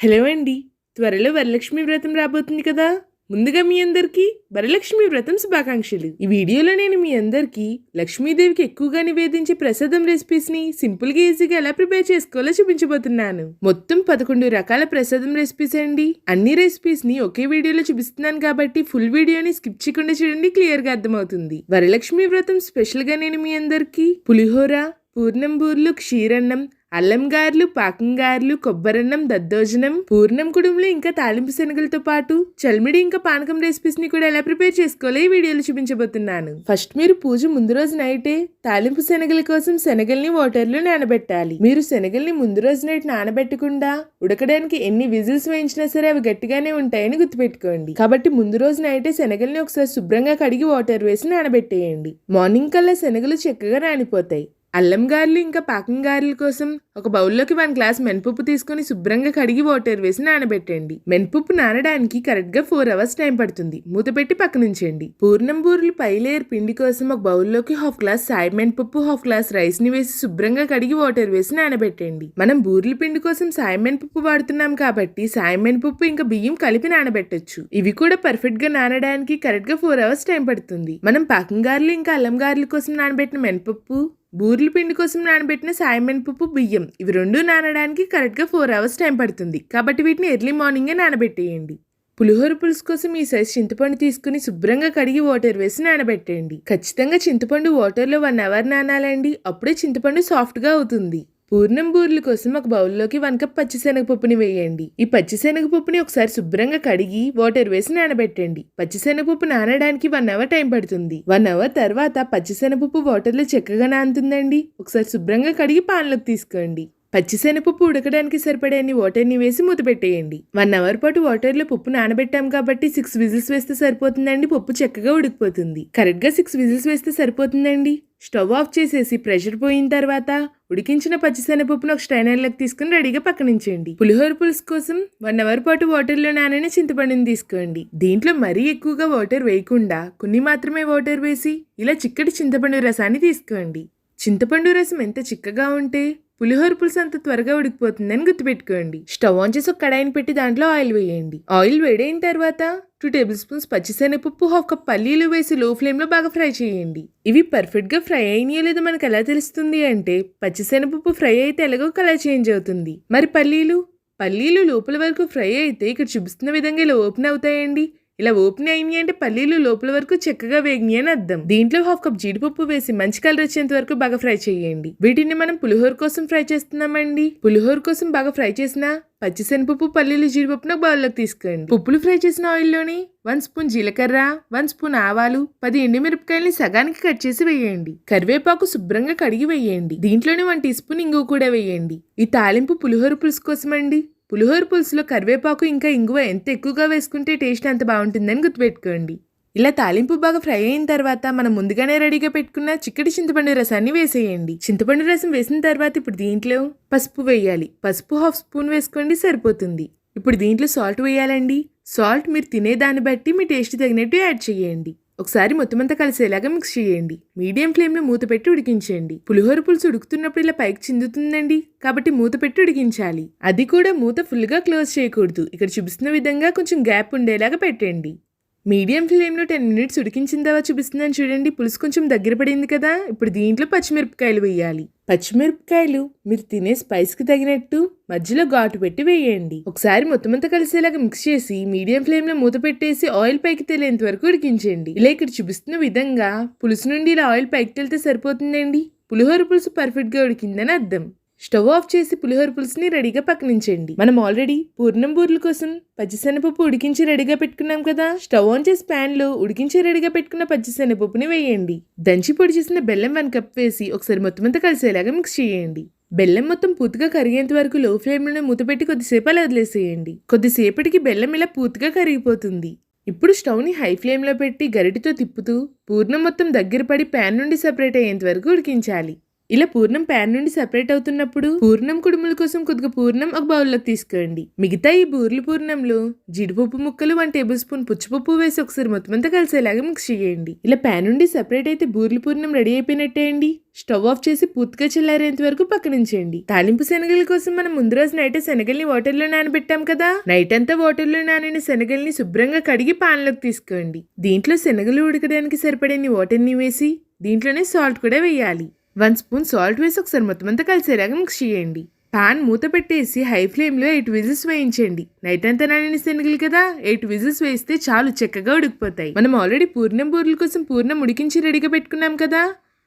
Hello అండి. త్వరలో వరలక్ష్మి వ్రతం రాబోతుంది కదా? ముందుగా మీ అందరికీ వరలక్ష్మి వ్రతం శుభాకాంక్షలు. ఈ వీడియోలో నేను మీ అందరికీ లక్ష్మీదేవికి ఎక్కువగా నివేదించే ప్రసాదం రెసిపీస్ని సింపుల్గా ఈజీగా ఎలా ప్రిపేర్ చేసుకోవాలో చూపించబోతున్నాను. మొత్తం పదకొండు రకాల ప్రసాదం రెసిపీస్ అండి. అన్ని రెసిపీస్ని ఒకే వీడియోలో చూపిస్తున్నాను కాబట్టి ఫుల్ వీడియోని స్కిప్ చేయకుండా చూడండి క్లియర్గా అర్థమవుతుంది. వరలక్ష్మి వ్రతం స్పెషల్గా నేను మీ అందరికీ పులిహోర పూర్ణం బూర్లు క్షీరన్నం అల్లం గారెలు పాకం గారెలు కొబ్బరన్నం దద్దోజనం పూర్ణం కుడుములు ఇంకా తాలింపు శనగలతో పాటు చల్మిడి ఇంకా పానకం రెసిపీస్ని కూడా ఎలా ప్రిపేర్ చేసుకోవాలో ఈ వీడియోలో చూపించబోతున్నాను. ఫస్ట్ మీరు పూజ ముందు రోజు నైటే తాలింపు శనగల కోసం శనగల్ని వాటర్లో నానబెట్టాలి. మీరు శనగల్ని ముందు రోజు నైట్ నానబెట్టకుండా ఉడకడానికి ఎన్ని విజిల్స్ వేయించినా సరే అవి గట్టిగానే ఉంటాయని గుర్తుపెట్టుకోండి. కాబట్టి ముందు రోజు నైటే శనగల్ని ఒకసారి శుభ్రంగా కడిగి వాటర్ వేసి నానబెట్టేయండి. మార్నింగ్ కల్లా శనగలు చక్కగా నానిపోతాయి. అల్లం గారెలు ఇంకా పాకం గారెల కోసం ఒక బౌల్లోకి వన్ గ్లాస్ మెనపప్పు తీసుకొని శుభ్రంగా కడిగి వాటర్ వేసి నానబెట్టండి మెనపప్పు నానడానికి కరెక్ట్గా ఫోర్ అవర్స్ టైం పడుతుంది. మూత పెట్టి పక్కనుంచండి పూర్ణం బూరెలు పై లేయర్ పిండి కోసం ఒక బౌల్లోకి హాఫ్ గ్లాస్ సాయి మెనపప్పు హాఫ్ గ్లాస్ రైస్ని వేసి శుభ్రంగా కడిగి వాటర్ వేసి నానబెట్టండి మనం బూరెల పిండి కోసం సాయి మెనపప్పు వాడుతున్నాం కాబట్టి సాయి మెనపప్పు ఇంకా బియ్యం కలిపి నానబెట్టొచ్చు. ఇవి కూడా పర్ఫెక్ట్గా నానడానికి కరెక్ట్గా ఫోర్ అవర్స్ టైం పడుతుంది. మనం పాకం గారెలు ఇంకా అల్లం గారెల కోసం నానబెట్టిన మెనపప్పు బూర్ల పిండి కోసం నానబెట్టిన సాయమినపప్పు బియ్యం ఇవి రెండు నానడానికి కరెక్ట్గా ఫోర్ అవర్స్ టైం పడుతుంది. కాబట్టి వీటిని ఎర్లీ మార్నింగే నానబెట్టేయండి. పులిహోర పులుసు కోసం ఈ సైజ్ చింతపండు తీసుకుని శుభ్రంగా కడిగి వాటర్ వేసి నానబెట్టండి ఖచ్చితంగా చింతపండు వాటర్లో వన్ అవర్ నానాలండి. అప్పుడే చింతపండు సాఫ్ట్గా అవుతుంది. పూర్ణం బూర్ల కోసం ఒక బౌల్లోకి వన్ కప్ పచ్చిశనగపప్పుని వేయండి. ఈ పచ్చిశనగపప్పుని ఒకసారి శుభ్రంగా కడిగి వాటర్ వేసి నానబెట్టండి. పచ్చిశనగపప్పు నానడానికి వన్ అవర్ టైం పడుతుంది. వన్ అవర్ తర్వాత పచ్చిశనగపప్పు వాటర్లో చక్కగా నానుతుందండి. ఒకసారి శుభ్రంగా కడిగి పాన్లోకి తీసుకోండి. పచ్చిశనగపప్పు ఉడకడానికి సరిపడేన్ని వాటర్ని వేసి మూత పెట్టేయండి. వన్ అవర్ పాటు వాటర్లో పప్పు నానబెట్టాం కాబట్టి సిక్స్ విజిల్స్ వేస్తే సరిపోతుందండి. పప్పు చక్కగా ఉడికిపోతుంది. కరెక్ట్గా సిక్స్ విజిల్స్ వేస్తే సరిపోతుందండి. స్టవ్ ఆఫ్ చేసేసి ప్రెషర్ పోయిన తర్వాత ఉడికించిన పచ్చిశనగపప్పును ఒక స్టైనర్లోకి తీసుకుని రెడీగా పక్కనించండి పులిహోర పులుసు కోసం వన్ అవర్ పాటు వాటర్లో నానని చింతపండుని తీసుకోండి. దీంట్లో మరీ ఎక్కువగా వాటర్ వేయకుండా కొన్ని మాత్రమే వాటర్ వేసి ఇలా చిక్కటి చింతపండు రసాన్ని తీసుకోండి. చింతపండు రసం ఎంత చిక్కగా ఉంటే పులిహోర పులుసు అంత త్వరగా ఉడికిపోతుందని గుర్తుపెట్టుకోండి. స్టవ్ ఆన్ చేసి ఒక కడాయిని పెట్టి దాంట్లో ఆయిల్ వేయండి. ఆయిల్ వేడైన తర్వాత టూ టేబుల్ స్పూన్స్ పచ్చిశనగపప్పు హాఫ్ కప్ పల్లీలు వేసి లో ఫ్లేమ్లో బాగా ఫ్రై చేయండి. ఇవి పర్ఫెక్ట్గా ఫ్రై అయినాయో లేదో మనకు ఎలా తెలుస్తుంది అంటే పచ్చిశనగపప్పు ఫ్రై అయితే ఎలాగో కలర్ చేంజ్ అవుతుంది. మరి పల్లీలు? పల్లీలు లోపల వరకు ఫ్రై అయితే ఇక్కడ చూపిస్తున్న విధంగా ఇలా ఓపెన్ అవుతాయండి. ఇలా ఓపెన్ అయినాయి అంటే పల్లీలు లోపల వరకు చక్కగా వేగినాయి అని అర్థం. దీంట్లో హాఫ్ కప్ జీడిపప్పు వేసి మంచి కలర్ వచ్చేంత వరకు బాగా ఫ్రై చేయండి. వీటిని మనం పులిహోర కోసం ఫ్రై చేస్తున్నామండి. పులిహోర కోసం బాగా ఫ్రై చేసినా పచ్చిశనపప్పు పల్లీలు జీడిపప్పును బౌల్లోకి తీసుకోండి. పప్పులు ఫ్రై చేసిన ఆయిల్లోని వన్ స్పూన్ జీలకర్ర వన్ స్పూన్ ఆవాలు పది ఎండుమిరపకాయలని సగానికి కట్ చేసి వేయండి. కరివేపాకు శుభ్రంగా కడిగి వేయండి. దీంట్లోనే వన్ టీ స్పూన్ ఇంగువ కూడా వేయండి. ఈ తాలింపు పులిహోర పులుసు కోసం అండి పులిహోర పులుసులో కరివేపాకు ఇంకా ఇంగువ ఎంత ఎక్కువగా వేసుకుంటే టేస్ట్ అంత బాగుంటుందని గుర్తుపెట్టుకోండి. ఇలా తాలింపు బాగా ఫ్రై అయిన తర్వాత మనం ముందుగానే రెడీగా పెట్టుకున్న చిక్కటి చింతపండు రసాన్ని వేసేయండి. చింతపండు రసం వేసిన తర్వాత ఇప్పుడు దీంట్లో పసుపు వేయాలి. పసుపు హాఫ్ స్పూన్ వేసుకోండి సరిపోతుంది. ఇప్పుడు దీంట్లో సాల్ట్ వేయాలండి. సాల్ట్ మీరు తినే దాన్ని బట్టి మీ టేస్ట్ తగినట్టు యాడ్ చేయండి. ఒకసారి మొత్తం అంతా కలిసేలాగా మిక్స్ చేయండి. మీడియం ఫ్లేమ్లో మూత పెట్టి ఉడికించండి. పులిహోర పులుసు ఉడుకుతున్నప్పుడు ఇలా పైకి చిందుతుందండి. కాబట్టి మూత పెట్టి ఉడికించాలి. అది కూడా మూత ఫుల్గా క్లోజ్ చేయకూడదు. ఇక్కడ చూపిస్తున్న విధంగా కొంచెం గ్యాప్ ఉండేలాగా పెట్టండి. మీడియం ఫ్లేమ్లో టెన్ మినిట్స్ ఉడికించిన తర్వాత చూపిస్తున్నాను చూడండి. పులుసు కొంచెం దగ్గర పడింది కదా. ఇప్పుడు దీంట్లో పచ్చిమిరపకాయలు వేయాలి. పచ్చిమిరపకాయలు మీరు తినే స్పైస్కి తగినట్టు మధ్యలో ఘాటు పెట్టి వేయండి. ఒకసారి మొత్తం అంతా కలిసేలాగా మిక్స్ చేసి మీడియం ఫ్లేమ్లో మూత పెట్టేసి ఆయిల్ పైకి తేలేంత వరకు ఉడికించండి. ఇలా ఇక్కడ చూపిస్తున్న విధంగా పులుసు నుండి ఇలా ఆయిల్ పైకి తెలితే సరిపోతుందండి. పులిహోర పులుసు పర్ఫెక్ట్గా ఉడికిందని అర్థం. స్టవ్ ఆఫ్ చేసి పులిహోర పులుసుని రెడీగా పక్కనించండి మనం ఆల్రెడీ పూర్ణం బూర్ల కోసం పచ్చిశనగపప్పు ఉడికించి రెడీగా పెట్టుకున్నాం కదా. స్టవ్ ఆన్ చేసి ప్యాన్లో ఉడికించి రెడీగా పెట్టుకున్న పచ్చిశనగపప్పుని వేయండి. దంచి పొడి చేసిన బెల్లం వన్ కప్ వేసి ఒకసారి మొత్తం అంతా కలిసేలాగా మిక్స్ చేయండి. బెల్లం మొత్తం పూర్తిగా కరిగేంత వరకు లో ఫ్లేమ్లోనే మూతపెట్టి కొద్దిసేపు అలా వదిలేసేయండి. కొద్దిసేపటికి బెల్లం ఇలా పూర్తిగా కరిగిపోతుంది. ఇప్పుడు స్టవ్ని హై ఫ్లేమ్లో పెట్టి గరిటితో తిప్పుతూ పూర్ణం మొత్తం దగ్గర పడి ప్యాన్ నుండి సపరేట్ అయ్యేంత వరకు ఉడికించాలి. ఇలా పూర్ణం ప్యాన్ నుండి సెపరేట్ అవుతున్నప్పుడు పూర్ణం కుడుముల కోసం కొద్దిగా పూర్ణం ఒక బౌల్లోకి తీసుకోండి. మిగతా ఈ బూర్లు పూర్ణంలో జీడిపప్పు ముక్కలు వన్ టేబుల్ స్పూన్ పుచ్చిపప్పు వేసి ఒకసారి మొత్తం అంతా కలిసేలాగా మిక్స్ చేయండి. ఇలా ప్యాన్ నుండి సెపరేట్ అయితే బూర్లు పూర్ణం రెడీ అయిపోయినట్టే అండి. స్టవ్ ఆఫ్ చేసి పూర్తిగా చల్లారేంత వరకు పక్కనుంచండి తాలింపు శనగల కోసం మనం ముందు రోజు నైట్ శనగల్ని వాటర్లో నానబెట్టాం కదా? నైట్ అంతా వాటర్లో నానిన శనగల్ని శుభ్రంగా కడిగి పాన్లోకి తీసుకోండి. దీంట్లో శనగలు ఉడకడానికి సరిపడని వాటర్ని వేసి దీంట్లోనే సాల్ట్ కూడా వేయాలి. వన్ స్పూన్ సాల్ట్ వేసి ఒకసారి మొత్తం అంతా కలిసేలాగా మిక్స్ చేయండి. పాన్ మూత పెట్టేసి హై ఫ్లేమ్లో ఎయిట్ విజిల్స్ వేయించండి. నైట్ అంతా నానిన శనగలు కదా ఎయిట్ విజిల్స్ వేస్తే చాలు చక్కగా ఉడికిపోతాయి. మనం ఆల్రెడీ పూర్ణం బూరెల కోసం పూర్ణం ఉడికించి రెడీగా పెట్టుకున్నాం కదా.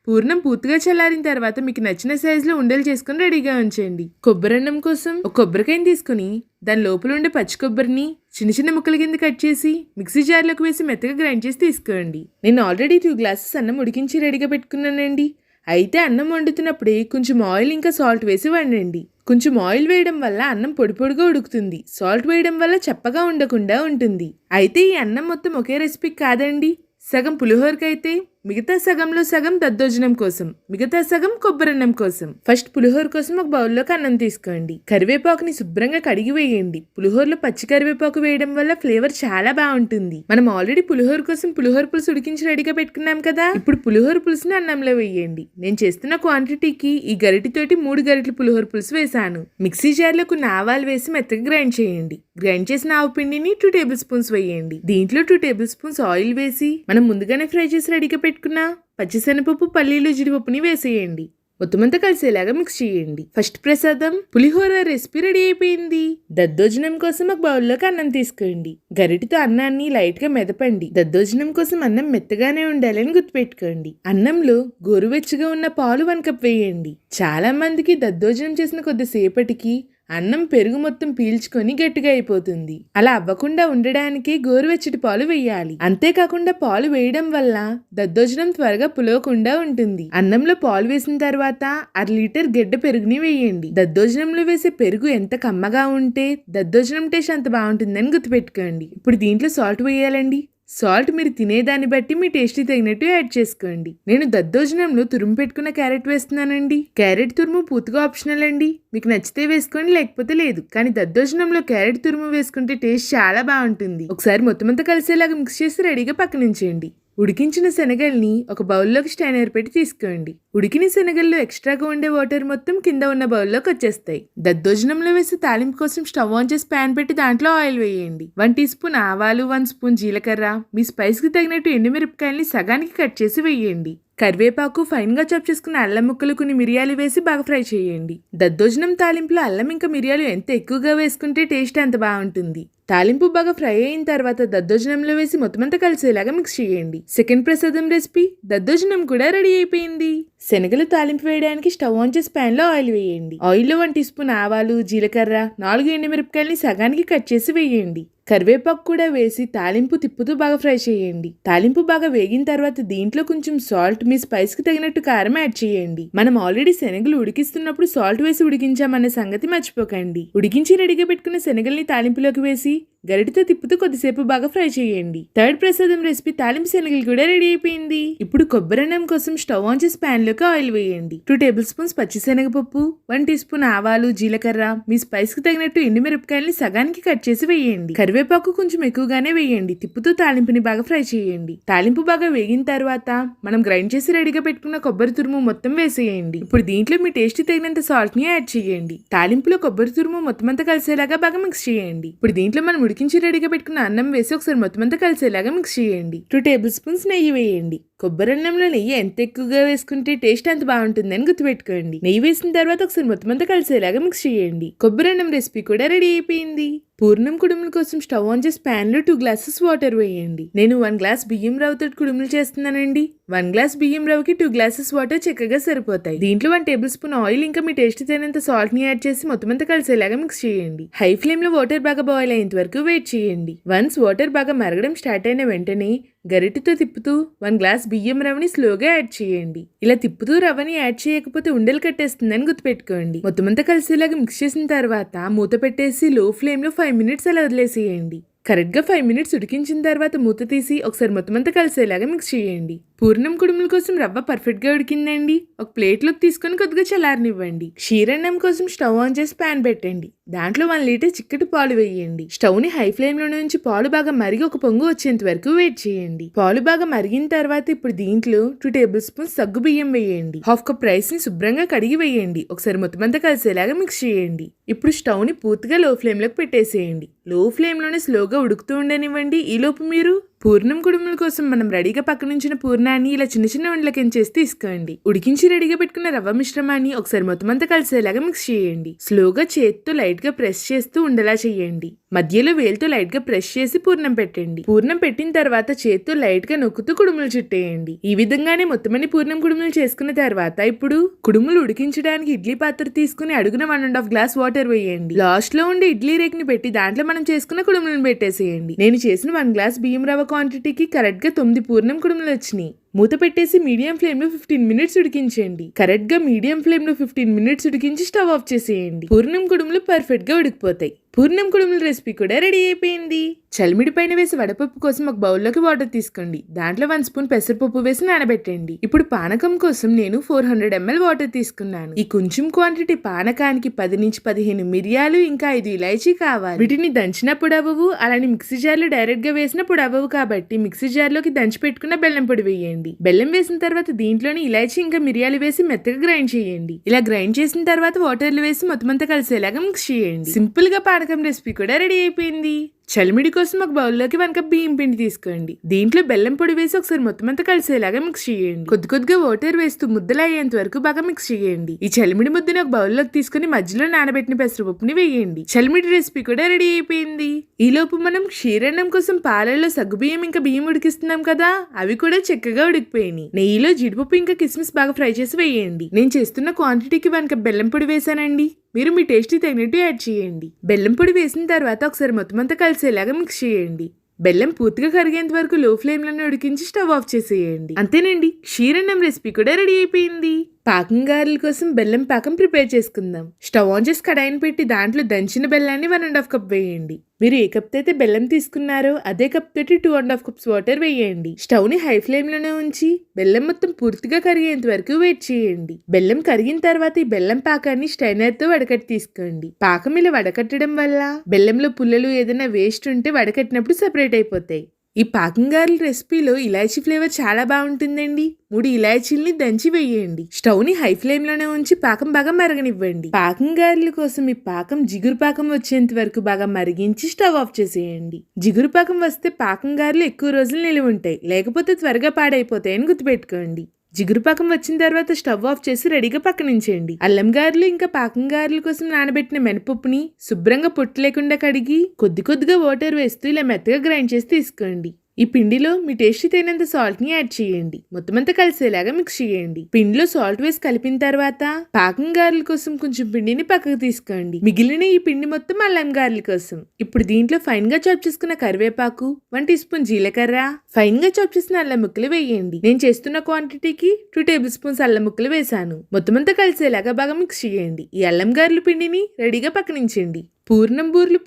పూర్ణం పూర్తిగా చల్లారిన తర్వాత మీకు నచ్చిన సైజులో ఉండలు చేసుకుని రెడీగా ఉంచండి. కొబ్బరన్నం కోసం ఒక కొబ్బరికాయని తీసుకుని దాని లోపల ఉండే పచ్చి కొబ్బరిని చిన్న చిన్న ముక్కల కింద కట్ చేసి మిక్సీ జార్లోకి వేసి మెత్తగా గ్రైండ్ చేసి తీసుకోండి. నేను ఆల్రెడీ టూ గ్లాసెస్ అన్నం ఉడికించి రెడీగా పెట్టుకున్నానండి. అయితే అన్నం వండుతున్నప్పుడే కొంచెం ఆయిల్ ఇంకా సాల్ట్ వేసి వండండి. కొంచెం ఆయిల్ వేయడం వల్ల అన్నం పొడి పొడిగా ఉడుకుతుంది. సాల్ట్ వేయడం వల్ల చప్పగా ఉండకుండా ఉంటుంది. అయితే ఈ అన్నం మొత్తం ఒకే రెసిపీ కాదండి. సగం పులిహోరకైతే మిగతా సగంలో సగం దద్దోజనం కోసం మిగతా సగం కొబ్బరన్నం కోసం. ఫస్ట్ పులిహోర కోసం ఒక బౌల్లోకి అన్నం తీసుకోండి. కరివేపాకుని శుభ్రంగా కడిగి వేయండి. పులిహోరలో పచ్చి కరివేపాకు వేయడం వల్ల ఫ్లేవర్ చాలా బాగుంటుంది. మనం ఆల్రెడీ పులిహోర కోసం పులిహోర పులుసు ఉడికించి రెడీగా పెట్టుకున్నాం కదా? ఇప్పుడు పులిహోర పులుసుని అన్నంలో వేయండి. నేను చేస్తున్న క్వాంటిటీకి ఈ గరిటితోటి మూడు గరిటలు పులిహోర పులుసు వేసాను మిక్సీ జార్లో కొన్ని ఆవాలు వేసి మెత్తగా గ్రైండ్ చేయండి. గ్రైండ్ చేసిన ఆవు పిండిని టూ టేబుల్ స్పూన్స్ వేయండి. దీంట్లో టూ టేబుల్ స్పూన్స్ ఆయిల్ వేసి మనం ముందుగానే ఫ్రై చేసి రెడీగా పెట్టుకున్న పచ్చిశనగపప్పు పల్లీలు జీడిపప్పుని వేసేయండి. మొత్తమంతా కలిసేలాగా మిక్స్ చేయండి. ఫస్ట్ ప్రసాదం పులిహోర రెసిపీ రెడీ అయిపోయింది. దద్దోజనం కోసం ఒక బౌల్లోకి అన్నం తీసుకోండి. గరిటితో అన్నాన్ని లైట్గా మెదపండి. దద్దోజనం కోసం అన్నం మెత్తగానే ఉండాలని గుర్తుపెట్టుకోండి. అన్నంలో గోరువెచ్చగా ఉన్న పాలు వన్ కప్ వేయండి. చాలా మందికి దద్దోజనం చేసిన కొద్దిసేపటికి అన్నం పెరుగు మొత్తం పీల్చుకొని గట్టిగా అయిపోతుంది. అలా అవ్వకుండా ఉండడానికి గోరువెచ్చటి పాలు వేయాలి. అంతేకాకుండా పాలు వేయడం వల్ల దద్దోజనం త్వరగా పులవకుండా ఉంటుంది. అన్నంలో పాలు వేసిన తర్వాత అర లీటర్ గడ్డ పెరుగుని వేయండి. దద్దోజనంలో వేసే పెరుగు ఎంత కమ్మగా ఉంటే దద్దోజనం టేస్ట్ అంత బాగుంటుందని గుర్తుపెట్టుకోండి. ఇప్పుడు దీంట్లో సాల్ట్ వేయాలండి. సాల్ట్ మీరు తినేదాన్ని బట్టి మీ టేస్ట్ తగినట్టు యాడ్ చేసుకోండి. నేను దద్దోజనంలో తురుము పెట్టుకున్న క్యారెట్ వేస్తున్నానండి. క్యారెట్ తురుము పూర్తిగా ఆప్షనల్ అండి. మీకు నచ్చితే వేసుకోండి లేకపోతే లేదు. కానీ దద్దోజనంలో క్యారెట్ తురుము వేసుకుంటే టేస్ట్ చాలా బాగుంటుంది. ఒకసారి మొత్తం అంతా కలిసేలాగా మిక్స్ చేసి రెడీగా పక్కనుంచేయండి. ఉడికించిన శనగల్ని ఒక బౌల్లోకి స్టైనర్ పెట్టి తీసుకోండి. ఉడికిన శనగల్లో ఎక్స్ట్రాగా ఉండే వాటర్ మొత్తం కింద ఉన్న బౌల్లోకి వచ్చేస్తాయి. దద్దోజనంలో వేసి తాలింపు కోసం స్టవ్ ఆన్ చేసి ప్యాన్ పెట్టి దాంట్లో ఆయిల్ వేయండి. వన్ టీ స్పూన్ ఆవాలు వన్ స్పూన్ జీలకర్ర మీ స్పైస్కి తగినట్టు ఎండుమిరపకాయల్ని సగానికి కట్ చేసి వేయండి. కరివేపాకు ఫైన్గా చాప్ చేసుకున్న అల్లం ముక్కలు కొన్ని మిరియాలు వేసి బాగా ఫ్రై చేయండి. దద్దోజనం తాలింపులో అల్లం ఇంకా మిరియాలు ఎంత ఎక్కువగా వేసుకుంటే టేస్ట్ అంత బాగుంటుంది. తాలింపు బాగా ఫ్రై అయిన తర్వాత దద్దోజనంలో వేసి మొత్తమంతా కలిసేలాగా మిక్స్ చేయండి. సెకండ్ ప్రసాదం రెసిపీ దద్దోజనం కూడా రెడీ అయిపోయింది. శనగలు తాలింపు వేయడానికి స్టవ్ ఆన్ చేసి ప్యాన్లో ఆయిల్ వేయండి. ఆయిల్లో వన్ టీ స్పూన్ ఆవాలు జీలకర్ర నాలుగు ఎండుమిరపకాయలని సగానికి కట్ చేసి వేయండి. కరివేపాకు కూడా వేసి తాలింపు తిప్పుతూ బాగా ఫ్రై చేయండి. తాలింపు బాగా వేగిన తర్వాత దీంట్లో కొంచెం సాల్ట్ మీ స్పైస్కి తగినట్టు కారం యాడ్ చేయండి. మనం ఆల్రెడీ శనగలు ఉడికిస్తున్నప్పుడు సాల్ట్ వేసి ఉడికించామన్న సంగతి మర్చిపోకండి. ఉడికించి రెడీగా పెట్టుకున్న శనగల్ని తాలింపులోకి వేసి గరిటితో తిప్పుతూ కొద్దిసేపు బాగా ఫ్రై చేయండి. థర్డ్ ప్రసాదం రెసిపీ తాలింపు శనగలు కూడా రెడీ అయిపోయింది. ఇప్పుడు కొబ్బరన్నం కోసం స్టవ్ ఆన్ చేసి ప్యాన్లోకి ఆయిల్ వేయండి. టూ టేబుల్ స్పూన్స్ పచ్చిశనగపప్పు వన్ టీ స్పూన్ ఆవాలు జీలకర్ర మీ స్పైస్కి తగినట్టు ఎండుమిరపకాయల్ని సగానికి కట్ చేసి వేయండి. కరివేపాకు కొంచెం ఎక్కువగానే వేయండి. తిప్పుతూ తాలింపుని బాగా ఫ్రై చేయండి. తాలింపు బాగా వేగిన తర్వాత మనం గ్రైండ్ చేసి రెడీగా పెట్టుకున్న కొబ్బరి తురుము మొత్తం వేసేయండి. ఇప్పుడు దీంట్లో మీ టేస్ట్ తగినంత సాల్ట్ని యాడ్ చేయండి. తాలింపులో కొబ్బరి తురుము మొత్తం అంతా కలిసేలాగా బాగా మిక్స్ చేయండి. ఇప్పుడు దీంట్లో మనం ఉడికించి రెడీగా పెట్టుకున్న అన్నం వేసి ఒకసారి మొత్తం అంతా కలిసేలాగా మిక్స్ చేయండి. టూ టేబుల్ స్పూన్స్ నెయ్యి వేయండి. కొబ్బరి అన్నంలో నెయ్యి ఎంత ఎక్కువగా వేసుకుంటే టేస్ట్ అంత బాగుంటుందని గుర్తుపెట్టుకోండి. నెయ్యి వేసిన తర్వాత ఒకసారి మొత్తం అంతా కలిసేలాగా మిక్స్ చేయండి. కొబ్బరి అన్నం రెసిపీ కూడా రెడీ అయిపోయింది. పూర్ణం కుడుముల కోసం స్టవ్ ఆన్ చేసి ప్యాన్లో టూ గ్లాసెస్ వాటర్ వేయండి. నేను వన్ గ్లాస్ బియ్యం రవ్వతో కుడుములు చేస్తున్నానండి. వన్ గ్లాస్ బియ్యం రవ్వకి టూ గ్లాసెస్ వాటర్ చక్కగా సరిపోతాయి. దీంట్లో వన్ టేబుల్ స్పూన్ ఆయిల్ ఇంకా మీ టేస్ట్ తగినంత సాల్ట్ని యాడ్ చేసి మొత్తం అంతా కలిసేలాగా మిక్స్ చేయండి. హై ఫ్లేమ్లో వాటర్ బాగా బాయిల్ అయ్యేంత వరకు వెయిట్ చేయండి. వన్స్ వాటర్ బాగా మరగడం స్టార్ట్ అయిన వెంటనే గరిటితో తిప్పుతూ వన్ గ్లాస్ బియ్యం రవ్వని స్లోగా యాడ్ చేయండి. ఇలా తిప్పుతూ రవ్వని యాడ్ చేయకపోతే ఉండలు కట్టేస్తుందని గుర్తుపెట్టుకోండి. మొత్తం అంతా కలిసేలాగా మిక్స్ చేసిన తర్వాత మూత పెట్టేసి లో ఫ్లేమ్లో ఫైవ్ మినిట్స్ అలా వదిలేసేయండి. కరెక్ట్గా ఫైవ్ మినిట్స్ ఉడికించిన తర్వాత మూత తీసి ఒకసారి మొత్తం అంతా కలిసేలాగా మిక్స్ చేయండి. పూర్ణం కుడుముల కోసం రవ్వ పర్ఫెక్ట్గా ఉడికిందండి. ఒక ప్లేట్లోకి తీసుకొని కొద్దిగా చల్లారనివ్వండి. క్షీరన్నం కోసం స్టవ్ ఆన్ చేసి పాన్ పెట్టండి. దాంట్లో వన్ లీటర్ చిక్కటి పాలు వేయండి. స్టవ్ని హై ఫ్లేమ్లో నుంచి పాలు బాగా మరిగి ఒక పొంగు వచ్చేంత వరకు వెయిట్ చేయండి. పాలు బాగా మరిగిన తర్వాత ఇప్పుడు దీంట్లో టూ టేబుల్ స్పూన్స్ సగ్గు బియ్యం వేయండి. హాఫ్ కప్ రైస్ని శుభ్రంగా కడిగి వేయండి. ఒకసారి మొత్తం అంతా కలిసేలాగా మిక్స్ చేయండి. ఇప్పుడు స్టవ్ని పూర్తిగా లో ఫ్లేమ్లోకి పెట్టేసేయండి. లో ఫ్లేమ్లోనే స్లోగా ఉడుకుతూ ఉండనివ్వండి. ఈలోపు మీరు పూర్ణం కుడుముల కోసం మనం రెడీగా పక్కనుంచిన పూర్ణాన్ని ఇలా చిన్న చిన్న వంటలకి తీసుకోండి. ఉడికించి రెడీగా పెట్టుకున్న రవ్వ మిశ్రమాన్ని ఒకసారి మొత్తం అంతా కలిసేలాగా మిక్స్ చేయండి. స్లోగా చేత్తో లైట్గా ప్రెస్ చేస్తూ ఉండేలా చేయండి. మధ్యలో వేలుతో లైట్గా ప్రెస్ చేసి పూర్ణం పెట్టండి. పూర్ణం పెట్టిన తర్వాత చేత్తో లైట్గా నొక్కుతూ కుడుములు చుట్టేయండి. ఈ విధంగానే మొత్తమని పూర్ణం కుడుములు చేసుకున్న తర్వాత ఇప్పుడు కుడుములు ఉడికించడానికి ఇడ్లీ పాత్ర తీసుకుని అడుగున one and half glass water వేయండి. లాస్ట్లో ఉండే ఇడ్లీ రేక్ని పెట్టి దాంట్లో మనం చేసుకున్న కుడుములను పెట్టేసేయండి. నేను చేసిన వన్ గ్లాస్ బియ్యం రవ్వ క్వాంటిటీకి కరెక్ట్గా తొమ్మిది పూర్ణం కుడుములు వచ్చినాయి. మూత పెట్టేసి మీడియం ఫ్లేమ్లో ఫిఫ్టీన్ మినిట్స్ ఉడికించండి కరెక్ట్గా మీడియం ఫ్లేమ్లో ఫిఫ్టీన్ మినిట్స్ ఉడికించి స్టవ్ ఆఫ్ చేసేయండి. పూర్ణం కుడుములు పర్ఫెక్ట్గా ఉడికిపోతాయి. పూర్ణం కుడుముల రెసిపీ కూడా రెడీ అయిపోయింది. చలిమిడి పైన వేసి వడపప్పు కోసం ఒక బౌల్లోకి వాటర్ తీసుకోండి. దాంట్లో వన్ స్పూన్ పెసరపప్పు వేసి నానబెట్టండి. ఇప్పుడు పానకం కోసం నేను ఫోర్ హండ్రెడ్ ఎంఎల్ వాటర్ తీసుకున్నాను. ఈ కొంచెం క్వాంటిటీ పానకానికి పది నుంచి పదిహేను మిరియాలు ఇంకా ఐదు ఇలాచీ కావాలి. వీటిని దంచినప్పుడు అవ్వవు అలానే మిక్సీ జార్లో డైరెక్ట్గా వేసినప్పుడు అవ్వవు కాబట్టి మిక్సీ జార్లోకి దంచి పెట్టుకున్న బెల్లం పొడి వేయండి. బెల్లం వేసిన తర్వాత దీంట్లోని ఇలాచీ ఇంకా మిరియాలు వేసి మెత్తగా గ్రైండ్ చేయండి. ఇలా గ్రైండ్ చేసిన తర్వాత వాటర్లు వేసి మొత్తం అంతా కలిసేలాగా మిక్స్ చేయండి. సింపుల్గా పానకం రెసిపీ కూడా రెడీ అయిపోయింది. చలిమిడి కోసం ఒక బౌల్లోకి వన్ కప్ బియ్యం పిండి తీసుకోండి. దీంట్లో బెల్లం పొడి వేసి ఒకసారి మొత్తం అంతా కలిసేలాగా మిక్స్ చేయండి. కొద్ది కొద్దిగా వాటర్ వేస్తూ ముద్దలు అయ్యేంత వరకు బాగా మిక్స్ చేయండి. ఈ చలిమిడి ముద్దని ఒక బౌల్లోకి తీసుకుని మధ్యలో నానబెట్టిన పెసరపప్పుని వేయండి. చలిమిడి రెసిపీ కూడా రెడీ అయిపోయింది. ఈలోపు మనం క్షీరన్నం కోసం పాలల్లో సగ్గుబియ్యం ఇంకా బియ్యం ఉడికిస్తున్నాం కదా? అవి కూడా చక్కగా ఉడికిపోయినాయి. నెయ్యిలో జీడిపప్పు ఇంకా కిస్మిస్ బాగా ఫ్రై చేసి వేయండి. నేను చేస్తున్న క్వాంటిటీకి వన్ కప్ బెల్లం పొడి వేసానండి మీరు మీ టేస్ట్కి తగినట్టు యాడ్ చేయండి. బెల్లం పొడి వేసిన తర్వాత ఒకసారి మొత్తం అంతా కలిసేలాగా మిక్స్ చేయండి. బెల్లం పూర్తిగా కరిగేంత వరకు లో ఫ్లేమ్లోనే ఉడికించి స్టవ్ ఆఫ్ చేసేయండి. అంతేనండి క్షీరన్నం రెసిపీ కూడా రెడీ అయిపోయింది. పాకం గారెల కోసం బెల్లం పాకం ప్రిపేర్ చేసుకుందాం. స్టవ్ ఆన్ చేసి కడాయిని పెట్టి దాంట్లో దంచిన బెల్లాన్ని వన్ అండ్ హాఫ్ కప్ వేయండి. మీరు ఏ కప్ అయితే బెల్లం తీసుకున్నారో అదే కప్ తోటి two and half cups water వేయండి. స్టవ్ని హై ఫ్లేమ్లోనే ఉంచి బెల్లం మొత్తం పూర్తిగా కరిగేంత వరకు వెయిట్ చేయండి. బెల్లం కరిగిన తర్వాత ఈ బెల్లం పాకాన్ని స్టైనర్తో వడకట్టి తీసుకోండి. పాకం ఇలా వడకట్టడం వల్ల బెల్లంలో పుల్లలు ఏదైనా వేస్ట్ ఉంటే వడకట్టినప్పుడు సెపరేట్ అయిపోతాయి. ఈ పాకంగారుల రెసిపీలో ఇలాచీ ఫ్లేవర్ చాలా బాగుంటుందండి. మూడు ఇలాచీల్ని దంచి వేయండి. స్టవ్ని హై ఫ్లేమ్లోనే ఉంచి పాకం బాగా మరగనివ్వండి. పాకం గారెల కోసం ఈ పాకం జిగురు పాకం వచ్చేంత వరకు బాగా మరిగించి స్టవ్ ఆఫ్ చేసేయండి. జిగురు పాకం వస్తే పాకం గారెలు ఎక్కువ రోజులు నిలువ ఉంటాయి. లేకపోతే త్వరగా పాడైపోతాయని గుర్తుపెట్టుకోండి. జిగురు పాకం వచ్చిన తర్వాత స్టవ్ ఆఫ్ చేసి రెడీగా పక్కనించేయండి. అల్లం గారెలు ఇంకా పాకం గారెల కోసం నానబెట్టిన మినపప్పుని శుభ్రంగా పొట్టు లేకుండా కడిగి కొద్ది కొద్దిగా వాటర్ వేస్తూ ఇలా మెత్తగా గ్రైండ్ చేసి తీసుకోండి. ఈ పిండిలో మీ టేస్ట్ తగినంత సాల్ట్ని యాడ్ చేయండి. మొత్తం అంతా కలిసేలాగా మిక్స్ చేయండి. పిండిలో సాల్ట్ వేసి కలిపిన తర్వాత పాకం గారెల కోసం కొంచెం పిండిని పక్కకు తీసుకోండి. మిగిలిన ఈ పిండి మొత్తం అల్లం గారెల కోసం. ఇప్పుడు దీంట్లో ఫైన్గా చాప్ చేసుకున్న కరివేపాకు వన్ టీ స్పూన్ జీలకర్ర. ఫైన్గా చాప్ చేసిన అల్లం ముక్కలు వేయండి. నేను చేస్తున్న క్వాంటిటీకి టూ టేబుల్ స్పూన్స్ అల్లం ముక్కలు వేసాను మొత్తం అంతా కలిసేలాగా బాగా మిక్స్ చేయండి. ఈ అల్లం గారెల పిండిని రెడీగా పక్కనించండి. పూర్ణం బూర్లు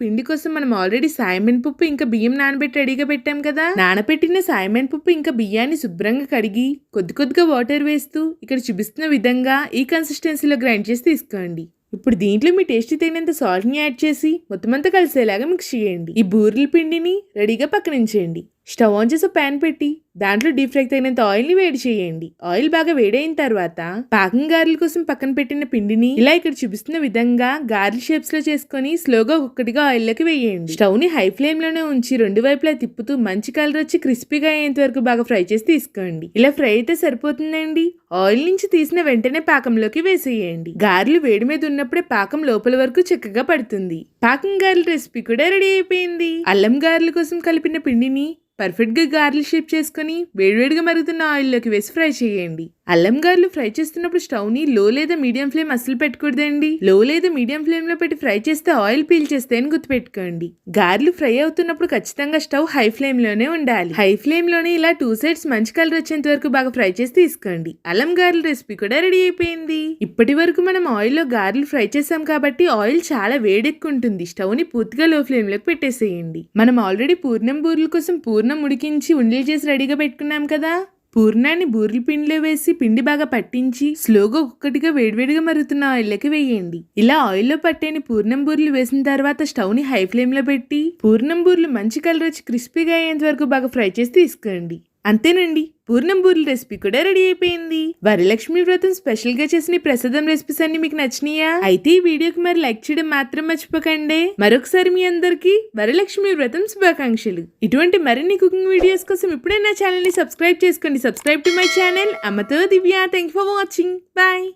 పిండి కోసం మనం ఆల్రెడీ సాయమన్ పప్పు ఇంకా బియ్యం నానబెట్టి రెడీగా పెట్టాం కదా. నానబెట్టిన సాయమన్ పప్పు ఇంకా బియ్యాన్ని శుభ్రంగా కడిగి కొద్ది కొద్దిగా వాటర్ వేస్తూ ఇక్కడ చూపిస్తున్న విధంగా ఈ కన్సిస్టెన్సీలో గ్రైండ్ చేసి తీసుకోండి. ఇప్పుడు దీంట్లో మీ టేస్ట్ తగినంత సాల్ట్ని యాడ్ చేసి మొత్తం అంతా కలిసేలాగా మిక్స్ చేయండి. ఈ బూరెల పిండిని రెడీగా పక్కనించేయండి. స్టవ్ ఆన్ చేసి ప్యాన్ పెట్టి దాంట్లో డీప్ ఫ్రై తగినంత ఆయిల్ని వేడి చేయండి. ఆయిల్ బాగా వేడైన తర్వాత పాకం గారెల కోసం పక్కన పెట్టిన పిండిని ఇలా ఇక్కడ చూపిస్తున్న విధంగా గారెల షేప్స్లో చేసుకొని స్లోగా ఒక్కటిగా ఆయిల్లోకి వేయండి. స్టవ్ని హై ఫ్లేమ్లోనే ఉంచి రెండు వైపులా తిప్పుతూ మంచి కలర్ వచ్చి క్రిస్పీగా అయ్యేంత వరకు బాగా ఫ్రై చేసి తీసుకోండి. ఇలా ఫ్రై అయితే సరిపోతుందండి. ఆయిల్ నుంచి తీసిన వెంటనే పాకంలోకి వేసేయండి. గారెలు వేడి మీద ఉన్నప్పుడే పాకం లోపల వరకు చక్కగా పడుతుంది. పాకం గారెల రెసిపీ కూడా రెడీ అయిపోయింది. అల్లం గారెల కోసం కలిపిన పిండిని పర్ఫెక్ట్గా గార్లు షేప్ చేసుకుని వేడివేడిగా మరుగుతున్న ఆయిల్లోకి వేసి ఫ్రై చేయండి. అల్లం గార్లు ఫ్రై చేస్తున్నప్పుడు స్టవ్ని లో లేదా మీడియం ఫ్లేమ్ అస్సలు పెట్టకూడదండి. లో లేదా మీడియం ఫ్లేమ్లో పెట్టి ఫ్రై చేస్తే ఆయిల్ పీల్ చేస్తే అని గుర్తుపెట్టుకోండి. గార్లు ఫ్రై అవుతున్నప్పుడు ఖచ్చితంగా స్టవ్ హై ఫ్లేమ్లోనే ఉండాలి. హై ఫ్లేమ్లోనే ఇలా టూ సైడ్స్ మంచి కలర్ వచ్చేంత వరకు బాగా ఫ్రై చేసి తీసుకోండి. అల్లం గార్ల రెసిపీ కూడా రెడీ అయిపోయింది. ఇప్పటి వరకు మనం ఆయిల్లో గార్లు ఫ్రై చేసాం కాబట్టి ఆయిల్ చాలా వేడెక్కుంటుంది స్టవ్ని పూర్తిగా లో ఫ్లేమ్లోకి పెట్టేసేయండి. మనం ఆల్రెడీ పూర్ణం బూర్ల కోసం పూర్ణ ఉడికించి ఉండలు చేసి రెడీగా పెట్టుకున్నాం కదా. పూర్ణాన్ని బూరెల పిండిలో వేసి పిండి బాగా పట్టించి స్లోగా ఒక్కొక్కటిగా వేడివేడిగా మరుగుతున్న ఆయిల్లోకి వేయండి. ఇలా ఆయిల్లో పట్టేని పూర్ణం బూరెలు వేసిన తర్వాత స్టవ్ని హై ఫ్లేమ్లో పెట్టి పూర్ణం బూరెలు మంచి కలర్ వచ్చి క్రిస్పీగా అయ్యేంత వరకు బాగా ఫ్రై చేసి తీసుకోండి. అంతేనండి. పూర్ణం బూరెల రెసిపీ కూడా రెడీ అయిపోయింది. వరలక్ష్మి వ్రతం స్పెషల్గా చేసిన ప్రసాదం రెసిపీస్ అన్ని మీకు నచ్చినాయా? అయితే ఈ వీడియోకి మరి లైక్ చేయడం మాత్రం మర్చిపోకండి. మరొకసారి మీ అందరికి వరలక్ష్మి వ్రతం శుభాకాంక్షలు. ఇటువంటి మరిన్ని కుకింగ్ వీడియోస్ కోసం ఇప్పుడే నా ఛానల్ని సబ్స్క్రైబ్ చేసుకోండి. Subscribe to my channel. అమ్మతో Divya. Thank for watching. Bye.